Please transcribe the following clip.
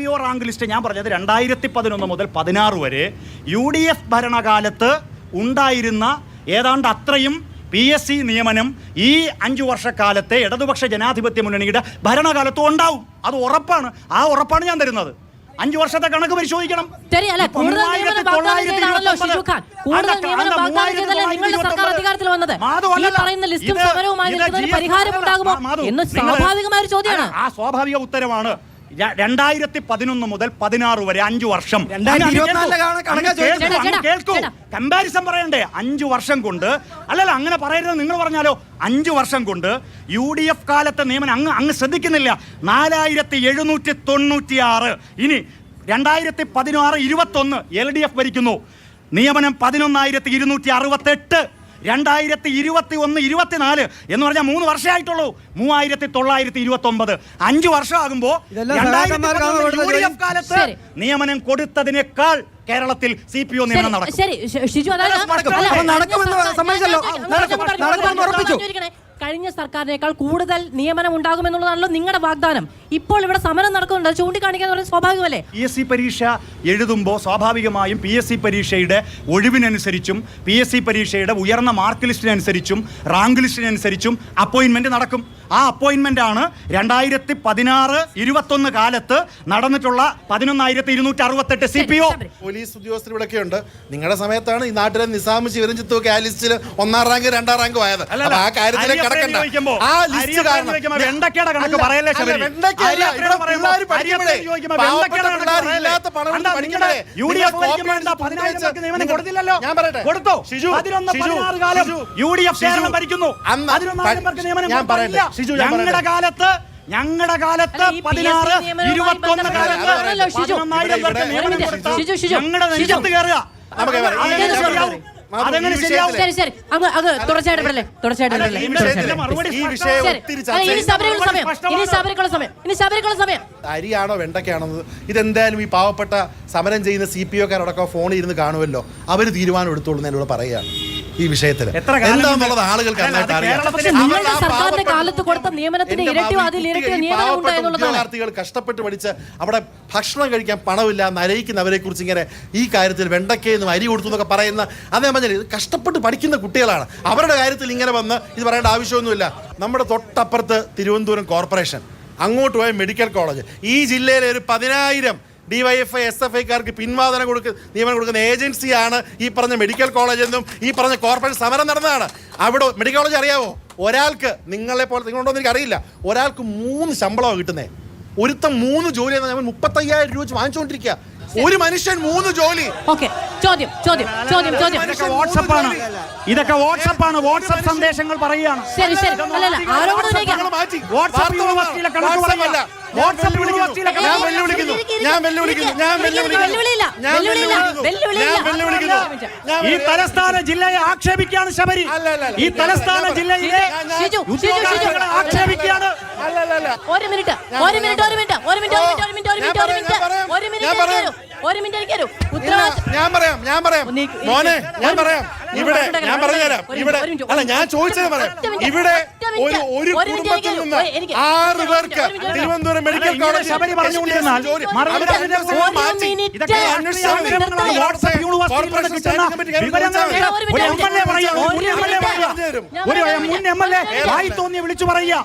P O rank list ഞാൻ പറഞ്ഞത് രണ്ടായിരത്തി പതിനൊന്ന് മുതൽ പതിനാറ് വരെ യു ഡി എഫ് ഭരണകാലത്ത് ഉണ്ടായിരുന്ന ഏതാണ്ട് അത്രയും പി എസ് സി നിയമനം ഈ അഞ്ചു വർഷക്കാലത്തെ ഇടതുപക്ഷ ജനാധിപത്യ മുന്നണിയുടെ ഭരണകാലത്തും ഉണ്ടാവും. അത് ഉറപ്പാണ്. ആ ഉറപ്പാണ് ഞാൻ തരുന്നത്. അഞ്ചു വർഷത്തെ കണക്ക് പരിശോധിക്കണം. സ്വാഭാവികമായ ഉത്തരവാണ് രണ്ടായിരത്തി പതിനൊന്ന് മുതൽ പതിനാറ് വരെ അഞ്ചു വർഷം. കേൾക്കൂ. കമ്പാരിസൺ പറയണ്ടേ അഞ്ചു വർഷം കൊണ്ട്. അല്ലല്ല അങ്ങനെ പറയരുത് നിങ്ങൾ പറഞ്ഞാലോ. അഞ്ചു വർഷം കൊണ്ട് യു ഡി എഫ് കാലത്തെ നിയമനം അങ്ങ് അങ്ങ് ശ്രദ്ധിക്കുന്നില്ല. നാലായിരത്തി എഴുന്നൂറ്റി തൊണ്ണൂറ്റി ആറ് ഇനി രണ്ടായിരത്തി പതിനാറ് ഇരുപത്തൊന്ന് എൽ ഡി എഫ് ഭരിക്കുന്നു. നിയമനം പതിനൊന്നായിരത്തി ഇരുന്നൂറ്റി അറുപത്തെട്ട് രണ്ടായിരത്തി ഇരുപത്തി ഒന്ന് ഇരുപത്തിനാല് എന്ന് പറഞ്ഞാൽ മൂന്ന് വർഷമായിട്ടുള്ളൂ മൂവായിരത്തി തൊള്ളായിരത്തി ഇരുപത്തി ഒമ്പത് അഞ്ചു വർഷമാകുമ്പോൾ കാലത്ത് നിയമനം കൊടുത്തതിനേക്കാൾ കേരളത്തിൽ സി പി ഒ നിയമനം നടക്കും. ശരി. ഷിജു നടക്കുമെന്ന് സമ്മതിച്ചല്ലോ. നടക്കുമെന്ന് ഉറപ്പിച്ചു. കഴിഞ്ഞ സർക്കാരിനേക്കാൾ കൂടുതൽ നിയമനം ഉണ്ടാകുമെന്നുള്ളതാണല്ലോ നിങ്ങളുടെ വാഗ്ദാനം. ഇപ്പോൾ ഇവിടെ സമരം നടക്കുന്നുണ്ട്. ചൂണ്ടിക്കാണിക്കാന്ന് പറയുന്നത് സ്വാഭാവികമല്ലേ? പി എസ് സി പരീക്ഷ എഴുതുമ്പോൾ സ്വാഭാവികമായും പി എസ് സി പരീക്ഷയുടെ ഒഴിവിനനുസരിച്ചും പി എസ് സി പരീക്ഷയുടെ ഉയർന്ന മാർക്ക് ലിസ്റ്റിനനുസരിച്ചും റാങ്ക് ലിസ്റ്റിനനുസരിച്ചും അപ്പോയിൻമെന്റ് നടക്കും. ആ അപ്പോയിൻമെന്റ് ആണ് രണ്ടായിരത്തി പതിനാറ് ഇരുപത്തൊന്ന് കാലത്ത് നടന്നിട്ടുള്ള പതിനൊന്നായിരത്തി ഇരുന്നൂറ്റി അറുപത്തെട്ട് സി പി ഒ പോലീസ് ഉദ്യോഗസ്ഥർ ഇവിടെയൊക്കെ ഉണ്ട് നിങ്ങളുടെ സമയത്താണ് ഈ നാട്ടിലെ നിസാമ് ശിവരഞ്ജിത്തും ഒക്കെ ആ ലിസ്റ്റിൽ ഒന്നാം റാങ്ക് രണ്ടാം റാങ്ക് പോയത് ആ കാര്യത്തിലെ ഞാൻ പറയട്ടെ. ഷിജു ഞങ്ങളുടെ കാലത്ത് ഞങ്ങളുടെ കാലത്ത് പതിനാറ് ഇരുപത്തൊന്ന് കാലത്ത് ഞങ്ങളുടെ നെഞ്ചത്ത് കയറുക. അരിയാണോ വെണ്ടക്കാണോ ഇതെന്തായാലും ഈ പാവപ്പെട്ട സമരം ചെയ്യുന്ന സി പി ഒക്കാരടക്കം ഫോണിൽ ഇരുന്ന് കാണുമല്ലോ. അവർ തീരുമാനം എടുത്തോളൂ എന്നോട് പറയുകയാണ്. ഈ വിഷയത്തിൽ. എന്താന്നുള്ളത് ആളുകൾക്ക് വിദ്യാർത്ഥികൾ നന്നായിട്ട് അറിയാം. ഉദ്യോഗാർത്ഥികൾ കഷ്ടപ്പെട്ട് പഠിച്ച് അവിടെ ഭക്ഷണം കഴിക്കാൻ പണമില്ല നരയിക്കുന്നവരെ കുറിച്ച് ഇങ്ങനെ ഈ കാര്യത്തിൽ വെണ്ടക്കയെന്നും അരി കൊടുത്തു എന്നൊക്കെ പറയുന്ന അതേ പറഞ്ഞാൽ ഇത് കഷ്ടപ്പെട്ട് പഠിക്കുന്ന കുട്ടികളാണ്. അവരുടെ കാര്യത്തിൽ ഇങ്ങനെ വന്ന് ഇത് പറയേണ്ട ആവശ്യമൊന്നുമില്ല. നമ്മുടെ തൊട്ടപ്പുറത്ത് തിരുവനന്തപുരം കോർപ്പറേഷൻ അങ്ങോട്ട് പോയ മെഡിക്കൽ കോളേജ് ഈ ജില്ലയിലെ ഒരു പതിനായിരം ഡിവൈഎഫ്ഐ എസ് എഫ് ഐക്കാർക്ക് പിൻവാദനം കൊടുക്ക നിയമനം കൊടുക്കുന്ന ഏജൻസിയാണ് ഈ പറഞ്ഞ മെഡിക്കൽ കോളേജ് എന്നും ഈ പറഞ്ഞ കോർപ്പറേറ്റ് സമരം നടന്നതാണ്. അവിടെ മെഡിക്കൽ കോളേജ് അറിയാവോ? ഒരാൾക്ക് നിങ്ങളെ പോലെ നിങ്ങളുണ്ടോ എന്ന് എനിക്ക് അറിയില്ല. ഒരാൾക്ക് മൂന്ന് ശമ്പളമാണ് കിട്ടുന്നത് ഒരുത്തം മൂന്ന് ജോലി എന്ന് ഞാൻ മുപ്പത്തയ്യായിരം രൂപ വെച്ച് വാങ്ങിച്ചുകൊണ്ടിരിക്കുക ഒരു മനുഷ്യൻ മൂന്ന് ജോലി. ഓക്കെ ചോദ്യം ചോദ്യം ചോദ്യം ചോദ്യം. ഇതൊക്കെ ആണ്. ഇതൊക്കെ വാട്സപ്പാണ് വാട്സപ്പ് സന്ദേശങ്ങൾ പറയുകയാണ്. ശരി ശരി. അല്ലല്ല ആരോപണം ഉന്നയിക്കാം. മാറ്റി. വാട്സപ്പ് യൂണിവേഴ്സിറ്റിയിലെ കണക്ക് വാട്സപ്പ് അല്ല. പറയാം. ഞാൻ വാട്സപ്പ്. യൂണിവേഴ്സിറ്റിയിലെ ഞാൻ വെല്ലുവിളിക്കുന്നു. ഞാൻ വെല്ലുവിളിക്കുന്നു. ഞാൻ വെല്ലുവിളിക്കുന്നു. ഈ തലസ്ഥാന ജില്ലയെ ആക്ഷേപിക്കുകയാണ് ശബരി. ഈ തലസ്ഥാന ജില്ലയിലെ. ആക്ഷേപിക്കുകയാണ്. ഒരു മിനിറ്റ്. ഒരു മിനിറ്റ് ഒരു മിനിറ്റ് ഒരു മിനിറ്റ് ഒരു മിനിറ്റ് ഒരു മിനിറ്റ് ഒരു മിനിറ്റ് ഒരു മിനിറ്റ്. ഒരു മിനിറ്റ് ഞാൻ പറയാം ഞാൻ പറയാം. മോനെ ഞാൻ പറയാം. ഇവിടെ ഞാൻ പറഞ്ഞുതരാം. ഇവിടെ അല്ല ഞാൻ പറയാം. ഇവിടെ ഒരു ഒരു കുടുംബത്തിൽ നിന്ന് ആറ് തിരുവനന്തപുരം മെഡിക്കൽ കോളേജ് ഒരു മുൻ എം എൽ എ ആയി തോന്നി വിളിച്ചു പറയുക.